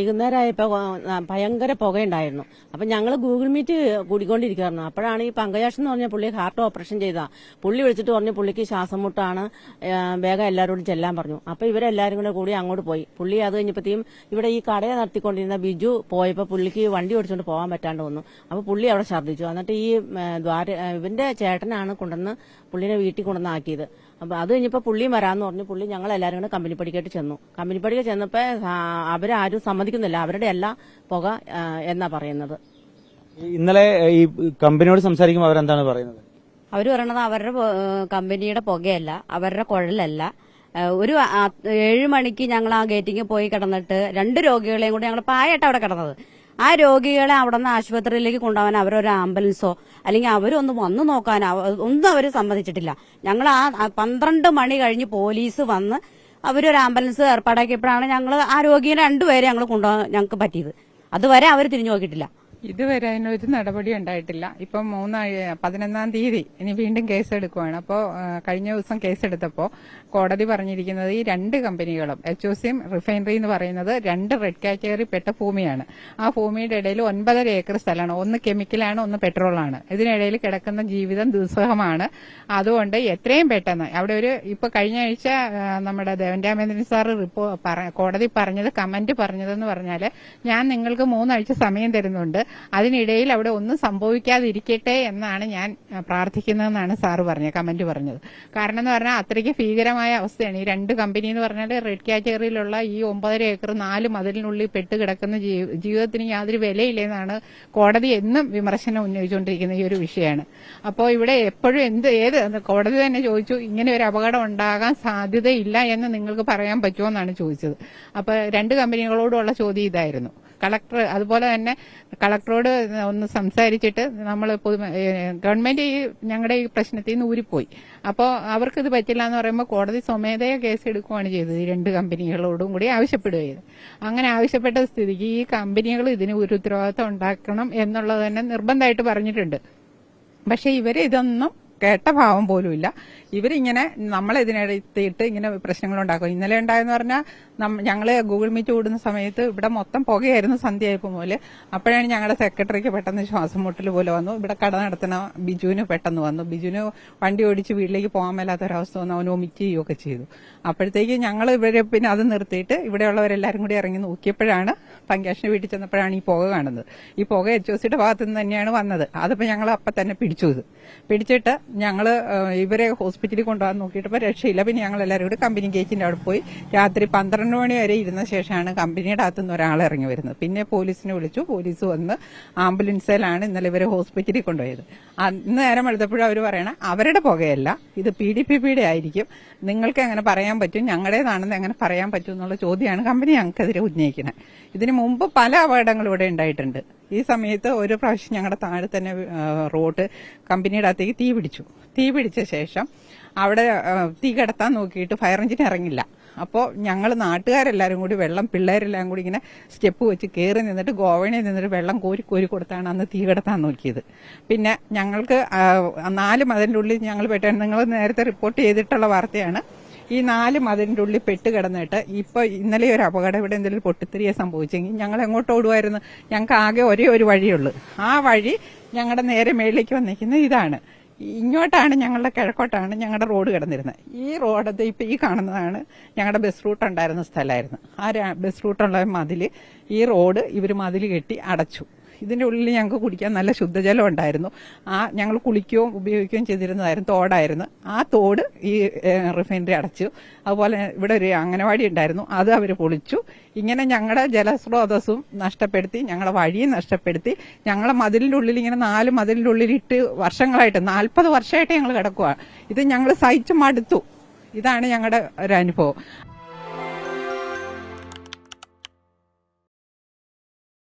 വൈകുന്നേരമായപ്പോൾ ഭയങ്കര പുകയുണ്ടായിരുന്നു. അപ്പം ഞങ്ങൾ ഗൂഗിൾ മീറ്റ് കൂടിക്കൊണ്ടിരിക്കുകയായിരുന്നു അപ്പോഴാണ് ഈ പങ്കജാഷ് എന്ന് പറഞ്ഞ പുള്ളി ഹാർട്ട് ഓപ്പറേഷൻ ചെയ്താ. പുള്ളി വിളിച്ചിട്ട് പറഞ്ഞു പുള്ളിക്ക് ശ്വാസം മുട്ടാണ്. വേഗം എല്ലാവരോടും ചെല്ലാൻ പറഞ്ഞു. അപ്പോൾ ഇവരെല്ലാരും കൂടെ കൂടി അങ്ങോട്ട് പോയി. പുള്ളി അത് കഴിഞ്ഞപ്പോഴത്തേക്കും ഇവിടെ ഈ കടയെ നടത്തിക്കൊണ്ടിരുന്ന ബിജു പോയപ്പോൾ പുള്ളിക്ക് വണ്ടി ഓടിച്ചുകൊണ്ട് പോകാൻ പറ്റാണ്ട് വന്നു. അപ്പോൾ പുള്ളി അവിടെ ഛർദ്ദിച്ചു. എന്നിട്ട് ഈ ദ്വാര ഇവന്റെ ചേട്ടനാണ് കൊണ്ടുവന്ന് പുള്ളിനെ വീട്ടിൽ കൊണ്ടുവന്നാക്കിയത്. അപ്പൊ അത് കഴിഞ്ഞപ്പോൾ പുള്ളിയും വരാന്ന് പറഞ്ഞു. പുള്ളി ഞങ്ങൾ എല്ലാവരും കൂടെ കമ്പനിപ്പടിക്കായിട്ട് ചെന്നു. കമ്പനി കമ്പനിപ്പടിക്ക് ചെന്നപ്പോൾ അവരാരും സമ്മതിക്കുന്നില്ല. അവരുടെ എല്ലാ പുക എന്നാ പറയുന്നത്. ഇന്നലെ ഈ കമ്പനിയോട് സംസാരിക്കുമ്പോൾ അവരെന്താണ് പറയുന്നത്? അവർ പറയണത് അവരുടെ കമ്പനിയുടെ പുകയല്ല അവരുടെ കുഴലല്ല. ഒരു ഏഴ് മണിക്ക് ഞങ്ങൾ ആ ഗേറ്റിങ് പോയി കിടന്നിട്ട് രണ്ട് രോഗികളെയും കൂടി ഞങ്ങൾ പായായിട്ട് അവിടെ കിടന്നത്. ആ രോഗികളെ അവിടെ നിന്ന് ആശുപത്രിയിലേക്ക് കൊണ്ടുപോകാൻ അവരൊരു ആംബുലൻസോ അല്ലെങ്കിൽ അവരൊന്ന് വന്നു നോക്കാൻ ഒന്നും അവർ സമ്മതിച്ചിട്ടില്ല. ഞങ്ങൾ ആ പന്ത്രണ്ട് മണി കഴിഞ്ഞ് പോലീസ് വന്ന് അവരൊരു ആംബുലൻസ് ഏർപ്പാടാക്കിയപ്പോഴാണ് ഞങ്ങൾ ആ രോഗിയെ രണ്ടുപേരെ ഞങ്ങൾ കൊണ്ടുപോകാൻ ഞങ്ങൾക്ക് പറ്റിയത്. അതുവരെ അവർ തിരിഞ്ഞു നോക്കിയിട്ടില്ല. ഇതുവരെ അതിനൊരു നടപടി ഉണ്ടായിട്ടില്ല. ഇപ്പം മൂന്നാഴ്ച പതിനൊന്നാം തീയതി ഇനി വീണ്ടും കേസ് എടുക്കുവാണ് അപ്പോൾ കഴിഞ്ഞ ദിവസം കേസെടുത്തപ്പോൾ കോടതി പറഞ്ഞിരിക്കുന്നത് ഈ രണ്ട് കമ്പനികളും എച്ച് ഒ സിയും റിഫൈനറി എന്ന് പറയുന്നത് രണ്ട് റെഡ് കാറ്റഗറി പെട്ട ഭൂമിയാണ്. ആ ഭൂമിയുടെ ഇടയിൽ ഒൻപതര ഏക്കർ സ്ഥലമാണ്. ഒന്ന് കെമിക്കലാണ് ഒന്ന് പെട്രോളാണ്. ഇതിനിടയിൽ കിടക്കുന്ന ജീവിതം ദുസ്സഹമാണ്. അതുകൊണ്ട് എത്രയും പെട്ടെന്ന് അവിടെ ഒരു ഇപ്പൊ കഴിഞ്ഞ ആഴ്ച നമ്മുടെ ദേവൻ രാമേന്ദ്രൻ സാർ റിപ്പോ കോടതി പറഞ്ഞത് കമന്റ് പറഞ്ഞതെന്ന് പറഞ്ഞാൽ ഞാൻ നിങ്ങൾക്ക് മൂന്നാഴ്ച സമയം തരുന്നുണ്ട്. അതിനിടയിൽ അവിടെ ഒന്നും സംഭവിക്കാതിരിക്കട്ടെ എന്നാണ് ഞാൻ പ്രാർത്ഥിക്കുന്നതെന്നാണ് സാറ് പറഞ്ഞത് കമന്റ് പറഞ്ഞത്. കാരണം എന്ന് പറഞ്ഞാൽ അത്രയ്ക്ക് ഭീകരമായ അവസ്ഥയാണ്. ഈ രണ്ട് കമ്പനി എന്ന് പറഞ്ഞാൽ റെഡ് കാറ്റഗറിയിലുള്ള ഈ ഒമ്പതര ഏക്കർ നാല് മതിലിനുള്ളിൽ പെട്ട് കിടക്കുന്ന ജീവിതത്തിന് യാതൊരു വിലയില്ലെന്നാണ് കോടതി എന്നും വിമർശനം ഉന്നയിച്ചുകൊണ്ടിരിക്കുന്ന ഈ ഒരു വിഷയമാണ്. അപ്പോൾ ഇവിടെ എപ്പോഴും എന്ത് ഏത് കോടതി തന്നെ ചോദിച്ചു ഇങ്ങനെ ഒരു അപകടം ഉണ്ടാകാൻ സാധ്യതയില്ല എന്ന് നിങ്ങൾക്ക് പറയാൻ പറ്റുമോ എന്നാണ് ചോദിച്ചത്. അപ്പൊ രണ്ട് കമ്പനികളോടുള്ള ചോദ്യം ഇതായിരുന്നു. കളക്ടർ അതുപോലെ തന്നെ കളക്ടറോട് ഒന്ന് സംസാരിച്ചിട്ട് നമ്മൾ ഗവൺമെന്റ് ഈ ഞങ്ങളുടെ ഈ പ്രശ്നത്തിൽ നിന്ന് ഊരിപ്പോയി. അപ്പോൾ അവർക്ക് ഇത് പറ്റില്ല എന്ന് പറയുമ്പോൾ കോടതി സ്വമേധയ കേസ് എടുക്കുകയാണ് ചെയ്തത്. ഈ രണ്ട് കമ്പനികളോടും കൂടി ആവശ്യപ്പെടുകയത് അങ്ങനെ ആവശ്യപ്പെട്ട സ്ഥിതിക്ക് ഈ കമ്പനികൾ ഇതിന് ഒരു ഉത്തരവാദിത്തം ഉണ്ടാക്കണം എന്നുള്ളത് തന്നെ നിർബന്ധമായിട്ട് പറഞ്ഞിട്ടുണ്ട്. പക്ഷെ ഇവർ ഇതൊന്നും കേട്ട ഭാവം പോലും ഇല്ല. ഇവരിങ്ങനെ നമ്മളെതിനെടുത്തിട്ട് ഇങ്ങനെ പ്രശ്നങ്ങൾ ഉണ്ടാക്കും ഇന്നലെ ഉണ്ടായെന്ന് പറഞ്ഞാൽ ഞങ്ങൾ ഗൂഗിൾ മീറ്റ് കൂടുന്ന സമയത്ത് ഇവിടെ മൊത്തം പുകയായിരുന്നു സന്ധ്യയായപ്പോൾ പോലെ അപ്പോഴാണ് ഞങ്ങളുടെ സെക്രട്ടറിക്ക് പെട്ടെന്ന് ശ്വാസം മുട്ടൽ പോലെ വന്നു. ഇവിടെ കട നടത്തുന്ന ബിജുവിന് പെട്ടെന്ന് വന്നു. ബിജുവിന് വണ്ടി ഓടിച്ച് വീട്ടിലേക്ക് പോകാൻ മേലാത്തൊരവസ്ഥ വന്നു അവൻ ഒമിറ്റ് ചെയ്യുകയൊക്കെ ചെയ്തു. അപ്പോഴത്തേക്ക് ഞങ്ങൾ ഇവരെ പിന്നെ അത് നിർത്തിയിട്ട് ഇവിടെയുള്ളവരെല്ലാരും കൂടി ഇറങ്ങി നോക്കിയപ്പോഴാണ് പങ്കാഷിന് വീട്ടിൽ ചെന്നപ്പോഴാണ് ഈ പുക കാണുന്നത്. ഈ പുക എച്ച് ഒ സിയുടെ ഭാഗത്തു നിന്ന് തന്നെയാണ് വന്നത്. അതിപ്പോ ഞങ്ങൾ അപ്പം തന്നെ പിടിച്ചു പിടിച്ചിട്ട് ഞങ്ങൾ ഇവരെ ഹോസ്പിറ്റലിൽ കൊണ്ടുപോകാൻ നോക്കിയിട്ടപ്പോൾ രക്ഷയില്ല. പിന്നെ ഞങ്ങൾ എല്ലാവരും കൂടി കമ്പനി ഗേറ്റിന്റെ അവിടെ പോയി. രാത്രി പന്ത്രണ്ട് മണി വരെ ഇരുന്ന ശേഷമാണ് കമ്പനിയുടെ അകത്തു നിന്ന് ഒരാൾ ഇറങ്ങി വരുന്നത്. പിന്നെ പോലീസിനെ വിളിച്ചു. പോലീസ് വന്ന് ആംബുലൻസിലാണ് ഇന്നലെ ഇവരെ ഹോസ്പിറ്റലിൽ കൊണ്ടുപോയത്. അന്ന് നേരം എടുത്തപ്പോഴും അവർ പറയണ അവരുടെ പുകയല്ല. ഇത് പി ഡി പി പിയുടെ ആയിരിക്കും. നിങ്ങൾക്ക് എങ്ങനെ പറയാൻ പറ്റും? ഞങ്ങളുടേതാണെന്ന് എങ്ങനെ പറയാൻ പറ്റും എന്നുള്ള ചോദ്യമാണ് കമ്പനി ഞങ്ങൾക്കെതിരെ ഉന്നയിക്കുന്നത് ഇതിനു മുമ്പ് പല അപകടങ്ങളും ഇവിടെ ഉണ്ടായിട്ടുണ്ട്. ഈ സമയത്ത് ഒരു പ്രാവശ്യം ഞങ്ങളുടെ താഴെ തന്നെ റോഡ് കമ്പനിയുടെ അകത്തേക്ക് തീ പിടിച്ചു. തീ പിടിച്ച ശേഷം അവിടെ തീ കിടത്താൻ നോക്കിയിട്ട് ഫയർ എഞ്ചിൻ ഇറങ്ങില്ല. അപ്പോൾ ഞങ്ങൾ നാട്ടുകാരെല്ലാവരും കൂടി വെള്ളം പിള്ളേരെല്ലാം കൂടി ഇങ്ങനെ സ്റ്റെപ്പ് വെച്ച് കയറി നിന്നിട്ട് ഗോവണയിൽ നിന്നിട്ട് വെള്ളം കോരി കോരി കൊടുത്താണ് അന്ന് തീ കിടത്താൻ നോക്കിയത്. പിന്നെ ഞങ്ങൾക്ക് നാല് മതിലിന്റെ ഉള്ളിൽ ഞങ്ങൾ പെട്ടെന്ന് നിങ്ങൾ നേരത്തെ റിപ്പോർട്ട് ചെയ്തിട്ടുള്ള വാർത്തയാണ് ഈ നാല് മതിലിന്റെ ഉള്ളിൽ പെട്ട് കിടന്നിട്ട് ഇപ്പൊ ഇന്നലെ ഒരു അപകടം ഇവിടെ എന്തെങ്കിലും പൊട്ടിത്തെറിയെ സംഭവിച്ചെങ്കിൽ ഞങ്ങൾ എങ്ങോട്ട് ഓടുമായിരുന്നു? ഞങ്ങൾക്ക് ആകെ ഒരേ ഒരു വഴിയുള്ളൂ ആ വഴി ഞങ്ങളുടെ നേരെ മേളിലേക്ക് വന്നിരിക്കുന്നത് ഇതാണ്. ഇങ്ങോട്ടാണ് ഞങ്ങളുടെ കിഴക്കോട്ടാണ് ഞങ്ങളുടെ റോഡ് കിടന്നിരുന്നത്. ഈ റോഡ് ഇപ്പൊ ഈ കാണുന്നതാണ് ഞങ്ങളുടെ ബസ് റൂട്ട് ഉണ്ടായിരുന്ന സ്ഥലമായിരുന്നു. ആ ബസ് റൂട്ടുള്ള മതിൽ ഈ റോഡ് ഇവർ മതിൽ കെട്ടി അടച്ചു. ഇതിന്റെ ഉള്ളിൽ ഞങ്ങൾക്ക് കുടിക്കാൻ നല്ല ശുദ്ധജലം ഉണ്ടായിരുന്നു. ആ ഞങ്ങൾ കുളിക്കുകയും ഉപയോഗിക്കുകയും ചെയ്തിരുന്നതായിരുന്നു തോടായിരുന്നു. ആ തോട് ഈ റിഫൈനറി അടച്ചു. അതുപോലെ ഇവിടെ ഒരു അംഗനവാടി ഉണ്ടായിരുന്നു. അത് അവർ പൊളിച്ചു. ഇങ്ങനെ ഞങ്ങളുടെ ജലസ്രോതസ്സും നഷ്ടപ്പെടുത്തി ഞങ്ങളുടെ വഴിയും നഷ്ടപ്പെടുത്തി ഞങ്ങളെ മതിലിന്റെ ഉള്ളിൽ ഇങ്ങനെ നാല് മതിലിന്റെ ഉള്ളിലിട്ട് വർഷങ്ങളായിട്ട് നാൽപ്പത് വർഷമായിട്ട് ഞങ്ങൾ കിടക്കുക ഇത് ഞങ്ങൾ സഹിച്ചു മടുത്തു. ഇതാണ് ഞങ്ങളുടെ ഒരു അനുഭവം.